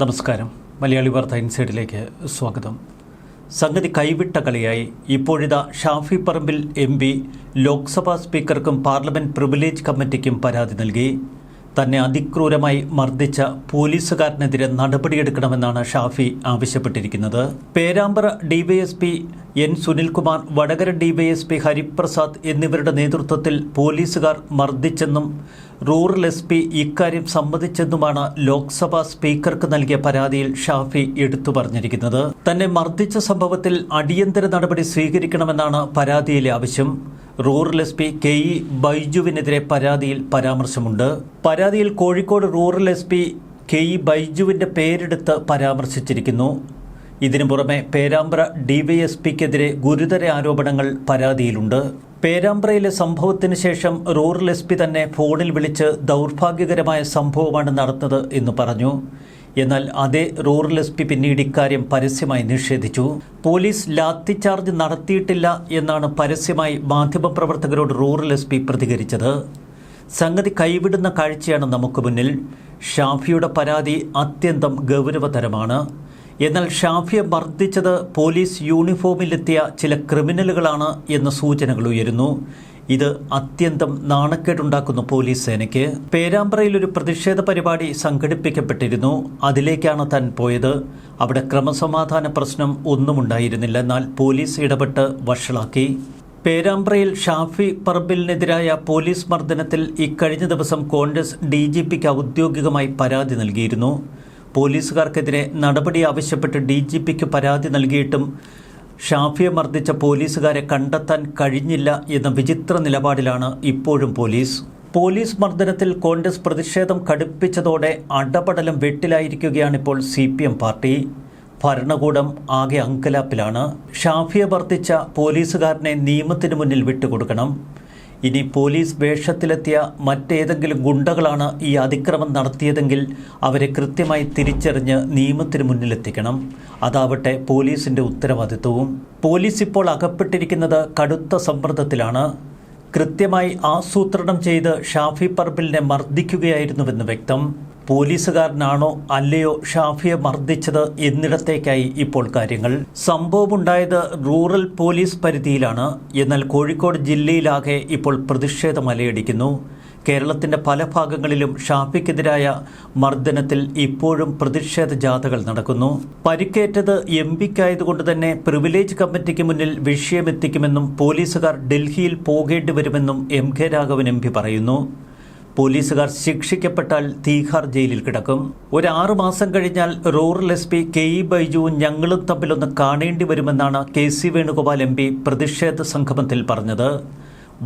നമസ്കാരം. മലയാളി വാർത്ത ഇൻസൈഡിലേക്ക് സ്വാഗതം. സംഗതി കൈവിട്ട കളിയായി. ഇപ്പോഴിതാ ഷാഫി പറമ്പിൽ എം പി ലോക്സഭാ സ്പീക്കർക്കും പാർലമെന്റ് പ്രിവിലേജ് കമ്മിറ്റിക്കും പരാതി നൽകി. തന്നെ അതിക്രൂരമായി മർദ്ദിച്ച പോലീസുകാരനെതിരെ നടപടിയെടുക്കണമെന്നാണ് ഷാഫി ആവശ്യപ്പെട്ടിരിക്കുന്നത്. Perambra DYSP N Sunilkumar Vadakara DYSP Hariprasad എന്നിവരുടെ നേതൃത്വത്തിൽ പോലീസുകാർ മർദ്ദിച്ചെന്നും റൂറൽ എസ് പി ഇക്കാര്യം സമ്മതിച്ചെന്നുമാണ് ലോക്സഭാ സ്പീക്കർക്ക് നൽകിയ പരാതിയിൽ ഷാഫി എടുത്തു പറഞ്ഞിരിക്കുന്നത്. തന്നെ മർദ്ദിച്ച സംഭവത്തിൽ അടിയന്തര നടപടി സ്വീകരിക്കണമെന്നാണ് പരാതിയിലെ ആവശ്യം. Rural S P K E ബൈജുവിനെതിരെ പരാതിയിൽ പരാമർശമുണ്ട്. പരാതിയിൽ Kozhikode rural S P K E ബൈജുവിന്റെ പേരെടുത്ത് പരാമർശിച്ചിരിക്കുന്നു. ഇതിനു പുറമെ പേരാമ്പ്ര ഡിവൈഎസ്പിക്കെതിരെ ഗുരുതര ആരോപണങ്ങൾ പരാതിയിലുണ്ട്. പേരാമ്പ്രയിലെ സംഭവത്തിന് ശേഷം റൂറൽ എസ് പി തന്നെ ഫോണിൽ വിളിച്ച് ദൗർഭാഗ്യകരമായ സംഭവമാണ് നടന്നത് എന്ന് പറഞ്ഞു. എന്നാൽ അതേ റൂറൽ എസ് പി പിന്നീട് ഇക്കാര്യം പരസ്യമായി നിഷേധിച്ചു. പോലീസ് ലാത്തിചാർജ് നടത്തിയിട്ടില്ല എന്നാണ് പരസ്യമായി മാധ്യമപ്രവർത്തകരോട് റൂറൽ എസ് പി പ്രതികരിച്ചത്. സംഗതി കൈവിടുന്ന കാഴ്ചയാണ് നമുക്ക് മുന്നിൽ. ഷാഫിയുടെ പരാതി അത്യന്തം ഗൗരവതരമാണ്. എന്നാൽ ഷാഫിയെ മർദ്ദിച്ചത് പോലീസ് യൂണിഫോമിലെത്തിയ ചില ക്രിമിനലുകളാണ് എന്ന സൂചനകൾ ഉയരുന്നു. ഇത് അത്യന്തം നാണക്കേടുണ്ടാക്കുന്നു പോലീസ് സേനയ്ക്ക്. പേരാമ്പ്രയിൽ ഒരു പ്രതിഷേധ പരിപാടി സംഘടിപ്പിക്കപ്പെട്ടിരുന്നു. അതിലേക്കാണ് താൻ പോയത്. അവിടെ ക്രമസമാധാന പ്രശ്നം ഒന്നും ഉണ്ടായിരുന്നില്ല എന്നാൽ പോലീസ് ഇടപെട്ട് വഷളാക്കി. പേരാമ്പ്രയിൽ ഷാഫി പറമ്പിലിനെതിരായ പോലീസ് മർദ്ദനത്തിൽ ഇക്കഴിഞ്ഞ ദിവസം കോൺഗ്രസ് ഡി ജി പിക്ക് ഔദ്യോഗികമായി പരാതി നൽകിയിരുന്നു. പോലീസുകാർക്കെതിരെ നടപടി ആവശ്യപ്പെട്ട് ഡി ജി പിക്ക് പരാതി നൽകിയിട്ടും ഷാഫിയെ മർദ്ദിച്ച പോലീസുകാരെ കണ്ടെത്താൻ കഴിഞ്ഞില്ല എന്ന വിചിത്ര നിലപാടിലാണ് ഇപ്പോഴും പോലീസ്. പോലീസ് മർദ്ദനത്തിൽ കോൺഗ്രസ് പ്രതിഷേധം കടുപ്പിച്ചതോടെ അടപടലം വെട്ടിലായിരിക്കുകയാണിപ്പോൾ സി പി എം പാർട്ടി. ഭരണകൂടം ആകെ അങ്കലാപ്പിലാണ്. ഷാഫിയെ മർദ്ദിച്ച പോലീസുകാരനെ നിയമത്തിന് മുന്നിൽ വിട്ടുകൊടുക്കണം. ഇനി പോലീസ് വേഷത്തിലെത്തിയ മറ്റേതെങ്കിലും ഗുണ്ടകളാണ് ഈ അതിക്രമം നടത്തിയതെങ്കിൽ അവരെ കൃത്യമായി തിരിച്ചറിഞ്ഞ് നിയമത്തിന് മുന്നിലെത്തിക്കണം. അതാവട്ടെ പോലീസിന്റെ ഉത്തരവാദിത്വവും. പോലീസ് ഇപ്പോൾ അകപ്പെട്ടിരിക്കുന്നത് കടുത്ത സമ്മർദ്ദത്തിലാണ്. കൃത്യമായി ആസൂത്രണം ചെയ്ത് ഷാഫി പറമ്പിലിനെ മർദ്ദിക്കുകയായിരുന്നുവെന്ന് വ്യക്തം. പോലീസുകാരനാണോ അല്ലയോ ഷാഫിയെ മർദ്ദിച്ചത് എന്നിടത്തേക്കായി ഇപ്പോൾ കാര്യങ്ങൾ. സംഭവമുണ്ടായത് റൂറൽ പോലീസ് പരിധിയിലാണ്. എന്നാൽ കോഴിക്കോട് ജില്ലയിലാകെ ഇപ്പോൾ പ്രതിഷേധം അലയടിക്കുന്നു. കേരളത്തിന്റെ പല ഭാഗങ്ങളിലും ഷാഫിക്കെതിരായ മർദ്ദനത്തിൽ ഇപ്പോഴും പ്രതിഷേധ ജാഥകൾ നടക്കുന്നു. പരിക്കേറ്റത് എം പിക്കായതുകൊണ്ട് തന്നെ പ്രിവിലേജ് കമ്മിറ്റിക്ക് മുന്നിൽ വിഷയമെത്തിക്കുമെന്നും പോലീസുകാർ ഡൽഹിയിൽ പോകേണ്ടി വരുമെന്നും M K Raghavan M P പറയുന്നു. പോലീസുകാർ ശിക്ഷിക്കപ്പെട്ടാൽ തീഹാർ ജയിലിൽ കിടക്കും. ഒരു ആറു മാസം കഴിഞ്ഞാൽ rural S P K E ബൈജുവും ഞങ്ങളും തമ്മിലൊന്ന് കാണേണ്ടി വരുമെന്നാണ് K C Venugopal M P പ്രതിഷേധ സംഗമത്തിൽ പറഞ്ഞത്.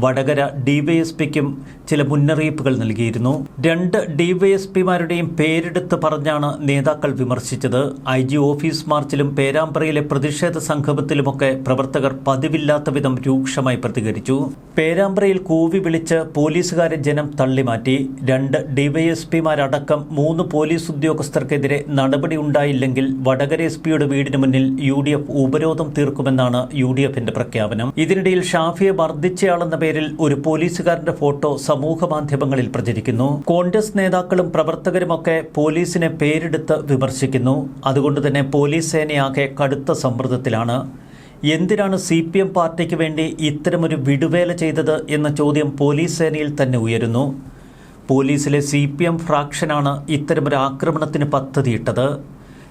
വടകര ഡിവൈഎസ്പിക്കും ചില മുന്നറിയിപ്പുകൾ നൽകിയിരുന്നു. രണ്ട് ഡിവൈഎസ്പിമാരുടെയും പേരെടുത്ത് പറഞ്ഞാണ് നേതാക്കൾ വിമർശിച്ചത്. ഐ ജി ഓഫീസ് മാർച്ചിലും പേരാമ്പ്രയിലെ പ്രതിഷേധ സംഗമത്തിലുമൊക്കെ പ്രവർത്തകർ പതിവില്ലാത്ത വിധം രൂക്ഷമായി പ്രതികരിച്ചു. പേരാമ്പ്രയിൽ കൂവി വിളിച്ച് പോലീസുകാരെ ജനം തള്ളിമാറ്റി. രണ്ട് ഡിവൈഎസ്പിമാരടക്കം മൂന്ന് പോലീസ് ഉദ്യോഗസ്ഥർക്കെതിരെ നടപടി ഉണ്ടായില്ലെങ്കിൽ വടകര എസ് പിയുടെ വീടിന് മുന്നിൽ യു ഡി എഫ് ഉപരോധം തീർക്കുമെന്നാണ് യു ഡി എഫിന്റെ പ്രഖ്യാപനം. ഇതിനിടയിൽ ഷാഫിയെ മർദ്ദിച്ചയാളെന്ന പേരിൽ ഒരു പോലീസുകാരന്റെ ഫോട്ടോ സമൂഹ മാധ്യമങ്ങളിൽ പ്രചരിക്കുന്നു. കോൺഗ്രസ് നേതാക്കളും പ്രവർത്തകരുമൊക്കെ പോലീസിനെ പേരെടുത്ത് വിമർശിക്കുന്നു. അതുകൊണ്ട് തന്നെ പോലീസ് സേനയാകെ കടുത്ത സമ്മർദ്ദത്തിലാണ്. എന്തിനാണ് സി പി എം പാർട്ടിക്ക് വേണ്ടി ഇത്തരമൊരു വിടുവേല ചെയ്തത് എന്ന ചോദ്യം പോലീസ് സേനയിൽ തന്നെ ഉയരുന്നു. പോലീസിലെ സി പി എം ഫ്രാക്ഷനാണ് ഇത്തരമൊരു ആക്രമണത്തിന് പദ്ധതിയിട്ടത്.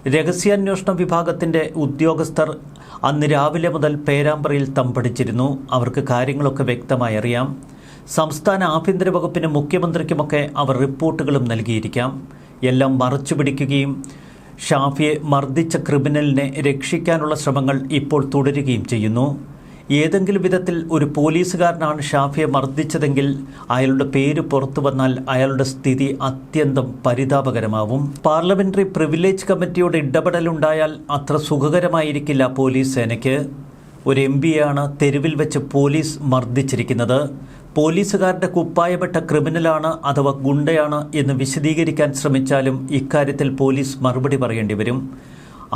രഹസ്യാന്വേഷണ വിഭാഗത്തിന്റെ ഉദ്യോഗസ്ഥർ അന്ന് രാവിലെ മുതൽ പേരാമ്പ്രയിൽ തമ്പടിച്ചിരുന്നു അവർക്ക് കാര്യങ്ങളൊക്കെ വ്യക്തമായി അറിയാം. സംസ്ഥാന ആഭ്യന്തര വകുപ്പിനും മുഖ്യമന്ത്രിക്കുമൊക്കെ അവർ റിപ്പോർട്ടുകളും നൽകിയിരിക്കാം. എല്ലാം മറച്ചുപിടിക്കുകയും ഷാഫിയെ മർദ്ദിച്ച ക്രിമിനലിനെ രക്ഷിക്കാനുള്ള ശ്രമങ്ങൾ ഇപ്പോൾ തുടരുകയും ചെയ്യുന്നു. ഏതെങ്കിലും വിധത്തിൽ ഒരു പോലീസുകാരനാണ് ഷാഫിയെ മർദ്ദിച്ചതെങ്കിൽ അയാളുടെ പേര് പുറത്തു വന്നാൽ അയാളുടെ സ്ഥിതി അത്യന്തം പരിതാപകരമാവും. പാർലമെന്ററി പ്രിവിലേജ് കമ്മിറ്റിയുടെ ഇടപെടലുണ്ടായാൽ അത്ര സുഖകരമായിരിക്കില്ല പോലീസ് സേനയ്ക്ക്. ഒരു എം പിയാണ് തെരുവിൽ വെച്ച് പോലീസ് മർദ്ദിച്ചിരിക്കുന്നത്. പോലീസുകാരുടെ കുപ്പായപ്പെട്ട ക്രിമിനലാണ് അഥവാ ഗുണ്ടയാണ് എന്ന് വിശദീകരിക്കാൻ ശ്രമിച്ചാലും ഇക്കാര്യത്തിൽ പോലീസ് മറുപടി പറയേണ്ടി വരും.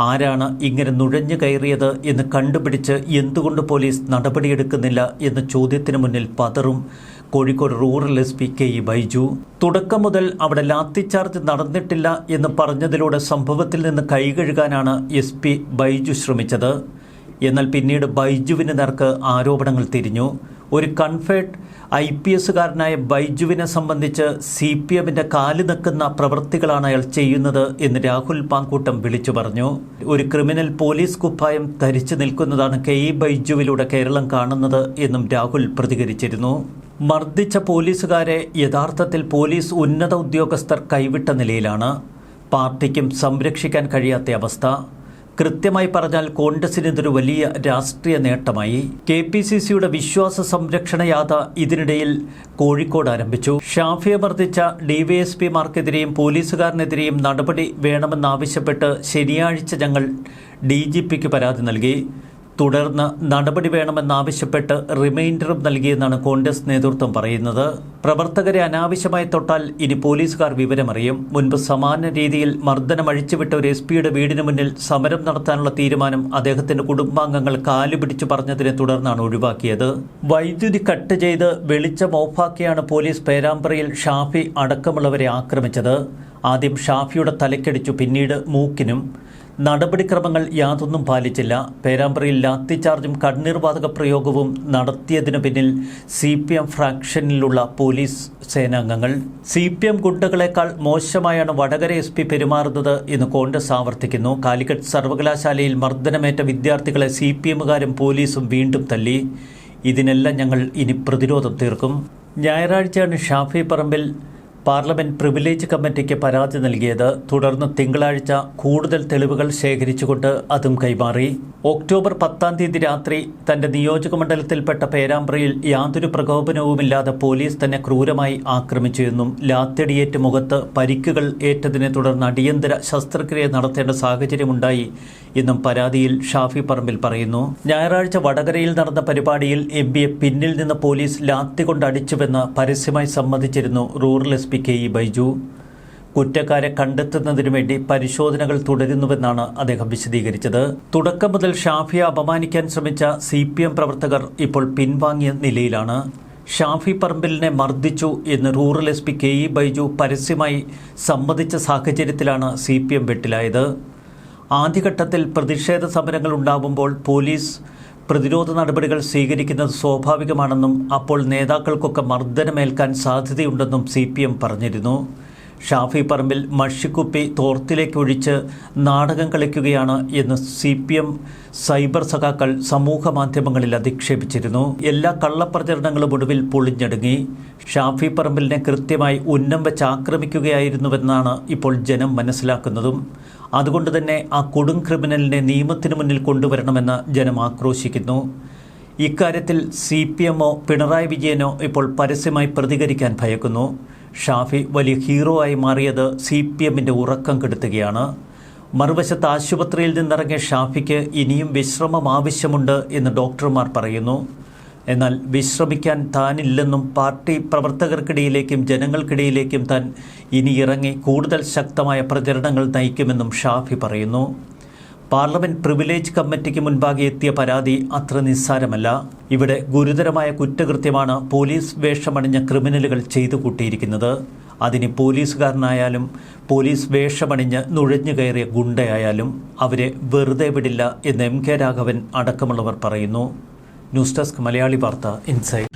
ആരാണ് ഇങ്ങനെ നുഴഞ്ഞു കയറിയത് എന്ന് കണ്ടുപിടിച്ച് എന്തുകൊണ്ട് പോലീസ് നടപടിയെടുക്കുന്നില്ല എന്ന ചോദ്യത്തിന് മുന്നിൽ പതറും Kozhikode rural S P K E Baiju. തുടക്കം മുതൽ അവിടെ ലാത്തിച്ചാർജ് നടന്നിട്ടില്ല എന്ന് പറഞ്ഞതിലൂടെ സംഭവത്തിൽ നിന്ന് കൈകഴുകാനാണ് എസ് പി ബൈജു ശ്രമിച്ചത്. എന്നാൽ പിന്നീട് ബൈജുവിന് നേർക്ക് ആരോപണങ്ങൾ തിരിഞ്ഞു. ഒരു കൺഫേർട്ട് ഐ പി എസുകാരനായ ബൈജുവിനെ സംബന്ധിച്ച് സി പി എമ്മിന്റെ കാലു നിൽക്കുന്ന പ്രവൃത്തികളാണ് അയാൾ ചെയ്യുന്നത് എന്ന് രാഹുൽ പാങ്കൂട്ടം വിളിച്ചു പറഞ്ഞു. ഒരു ക്രിമിനൽ പോലീസ് കുപ്പായം ധരിച്ചു നിൽക്കുന്നതാണ് കെ ഇ ബൈജുവിലൂടെ കേരളം കാണുന്നത് എന്നും രാഹുൽ പ്രതികരിച്ചിരുന്നു. മർദ്ദിച്ച പോലീസുകാരെ യഥാർത്ഥത്തിൽ പോലീസ് ഉന്നത ഉദ്യോഗസ്ഥർ കൈവിട്ട നിലയിലാണ്. പാർട്ടിക്കും സംരക്ഷിക്കാൻ കഴിയാത്ത അവസ്ഥ. കൃത്യമായി പറഞ്ഞാൽ കോൺഗ്രസിന് ഇതൊരു വലിയ രാഷ്ട്രീയ നേട്ടമായി. കെ പി സി സിയുടെ വിശ്വാസ സംരക്ഷണ യാത്ര ഇതിനിടയിൽ കോഴിക്കോട് ആരംഭിച്ചു. ഷാഫിയെ മർദ്ദിച്ച ഡിവൈഎസ്പിമാർക്കെതിരെയും പോലീസുകാരനെതിരെയും നടപടി വേണമെന്നാവശ്യപ്പെട്ട് ശനിയാഴ്ച ഞങ്ങൾ ഡി ജി പിക്ക് പരാതി നൽകി. തുടർന്ന് നടപടി വേണമെന്നാവശ്യപ്പെട്ട് റിമൈൻഡറും നൽകിയെന്നാണ് കോൺഗ്രസ് നേതൃത്വം പറയുന്നത്. പ്രവർത്തകരെ അനാവശ്യമായി തൊട്ടാൽ ഇനി പോലീസുകാർ വിവരമറിയും. മുൻപ് സമാന രീതിയിൽ മർദ്ദനം അഴിച്ചുവിട്ട ഒരു എസ് പിയുടെ വീടിന് മുന്നിൽ സമരം നടത്താനുള്ള തീരുമാനം അദ്ദേഹത്തിന്റെ കുടുംബാംഗങ്ങൾ കാലുപിടിച്ചു പറഞ്ഞതിനെ തുടർന്നാണ് ഒഴിവാക്കിയത്. വൈദ്യുതി കട്ട് ചെയ്ത് വെളിച്ചം ഓഫാക്കിയാണ് പോലീസ് പേരാമ്പ്രയിൽ ഷാഫി അടക്കമുള്ളവരെ ആക്രമിച്ചത്. ആദ്യം ഷാഫിയുടെ തലക്കടിച്ചു പിന്നീട് മൂക്കിനും നടപടിക്രമങ്ങൾ യാതൊന്നും പാലിച്ചില്ല. പേരാമ്പ്രയിൽ ലാത്തിചാർജും കണ്ണീർവാതക പ്രയോഗവും നടത്തിയതിനു പിന്നിൽ സി പി എം ഫ്രാക്ഷനിലുള്ള പോലീസ് സേനാംഗങ്ങൾ. സി പി എം ഗുണ്ടകളെക്കാൾ മോശമായാണ് വടകര എസ് പി പെരുമാറുന്നത് എന്ന് കോൺഗ്രസ് ആവർത്തിക്കുന്നു. കാലിക്കറ്റ് സർവകലാശാലയിൽ മർദ്ദനമേറ്റ വിദ്യാർത്ഥികളെ സി പി എമ്മുകാരും പോലീസും വീണ്ടും തല്ലി ഇതിനെല്ലാം ഞങ്ങൾ ഇനി പ്രതിരോധം തീർക്കും. ഞായറാഴ്ചയാണ് ഷാഫി പറമ്പിൽ പാർലമെന്റ് പ്രിവിലേജ് കമ്മിറ്റിക്ക് പരാതി നൽകിയത് തുടർന്ന് തിങ്കളാഴ്ച കൂടുതൽ തെളിവുകൾ ശേഖരിച്ചുകൊണ്ട് അതും കൈമാറി. ഒക്ടോബർ പത്താം തീയതി രാത്രി തന്റെ നിയോജകമണ്ഡലത്തിൽപ്പെട്ട പേരാമ്പ്രയിൽ യാതൊരു പ്രകോപനവുമില്ലാതെ പോലീസ് തന്നെ ക്രൂരമായി ആക്രമിച്ചുവെന്നും ലാത്തടിയേറ്റ് മുഖത്ത് പരിക്കുകൾ ഏറ്റതിനെ തുടർന്ന് അടിയന്തര ശസ്ത്രക്രിയ നടത്തേണ്ട സാഹചര്യമുണ്ടായി എന്നും പരാതിയിൽ ഷാഫി പറമ്പിൽ പറയുന്നു. ഞായറാഴ്ച വടകരയിൽ നടന്ന പരിപാടിയിൽ എം പിന്നിൽ നിന്ന് പോലീസ് ലാത്തി കൊണ്ട് അടിച്ചുവെന്ന് പരസ്യമായി സമ്മതിച്ചിരുന്നു rural S P E Baiju. കുറ്റക്കാരെ കണ്ടെത്തുന്നതിനു വേണ്ടി പരിശോധനകൾ തുടരുന്നുവെന്നാണ് അദ്ദേഹം വിശദീകരിച്ചത്. തുടക്കം മുതൽ ഷാഫിയെ അപമാനിക്കാൻ ശ്രമിച്ച സി പ്രവർത്തകർ ഇപ്പോൾ പിൻവാങ്ങിയ നിലയിലാണ്. ഷാഫി പറമ്പിലിനെ മർദ്ദിച്ചു എന്ന് rural S P K E Baiju പരസ്യമായി സമ്മതിച്ച സാഹചര്യത്തിലാണ് സി പി എം വെട്ടിലായത്. ആദ്യഘട്ടത്തിൽ പ്രതിഷേധ സമരങ്ങൾ ഉണ്ടാവുമ്പോൾ പോലീസ് പ്രതിരോധ നടപടികൾ സ്വീകരിക്കുന്നത് സ്വാഭാവികമാണെന്നും അപ്പോൾ നേതാക്കൾക്കൊക്കെ മർദ്ദനമേൽക്കാൻ സാധ്യതയുണ്ടെന്നും സി പി എം പറഞ്ഞിരുന്നു. ഷാഫി പറമ്പിൽ മഷിക്കുപ്പി തോർത്തിലേക്ക് ഒഴിച്ച് നാടകം കളിക്കുകയാണ് എന്ന് സി പി എം സൈബർ സഖാക്കൾ സമൂഹ മാധ്യമങ്ങളിൽ അധിക്ഷേപിച്ചിരുന്നു. എല്ലാ കള്ളപ്രചരണങ്ങളും ഒടുവിൽ പൊളിഞ്ഞടുങ്ങി. ഷാഫി പറമ്പിലിനെ കൃത്യമായി ഉന്നം വെച്ച് ആക്രമിക്കുകയായിരുന്നുവെന്നാണ് ഇപ്പോൾ ജനം മനസ്സിലാക്കുന്നതും. അതുകൊണ്ട് തന്നെ ആ കൊടും ക്രിമിനലിനെ നിയമത്തിന് മുന്നിൽ കൊണ്ടുവരണമെന്ന് ജനം ആക്രോശിക്കുന്നു. ഇക്കാര്യത്തിൽ സി പി എമ്മോ പിണറായി വിജയനോ ഇപ്പോൾ പരസ്യമായി പ്രതികരിക്കാൻ ഭയക്കുന്നു. ഷാഫി വലിയ ഹീറോ ആയി മാറിയത് സി പി എമ്മിന്റെ ഉറക്കം കെടുത്തുകയാണ്. മറുവശത്ത് ആശുപത്രിയിൽ നിന്നിറങ്ങിയ ഷാഫിക്ക് ഇനിയും വിശ്രമം ആവശ്യമുണ്ട് എന്ന് ഡോക്ടർമാർ പറയുന്നു. എന്നാൽ വിശ്രമിക്കാൻ താനില്ലെന്നും പാർട്ടി പ്രവർത്തകർക്കിടയിലേക്കും ജനങ്ങൾക്കിടയിലേക്കും താൻ ഇനി ഇറങ്ങി കൂടുതൽ ശക്തമായ പ്രചരണങ്ങൾ നയിക്കുമെന്നും ഷാഫി പറയുന്നു. പാർലമെന്റ് പ്രിവിലേജ് കമ്മിറ്റിക്ക് മുൻപാകെ എത്തിയ പരാതി അത്ര നിസ്സാരമല്ല. ഇവിടെ ഗുരുതരമായ കുറ്റകൃത്യമാണ് പോലീസ് വേഷമണിഞ്ഞ ക്രിമിനലുകൾ ചെയ്തു കൂട്ടിയിരിക്കുന്നത്. അതിന് പോലീസുകാരനായാലും പോലീസ് വേഷമണിഞ്ഞ് നുഴഞ്ഞു കയറിയ ഗുണ്ടയായാലും അവരെ വെറുതെ വിടില്ല എന്ന് എം കെ രാഘവൻ അടക്കമുള്ളവർ പറയുന്നു. ന്യൂസ് ഡെസ്ക് മലയാളി വാർത്ത ഇൻസൈറ്റ്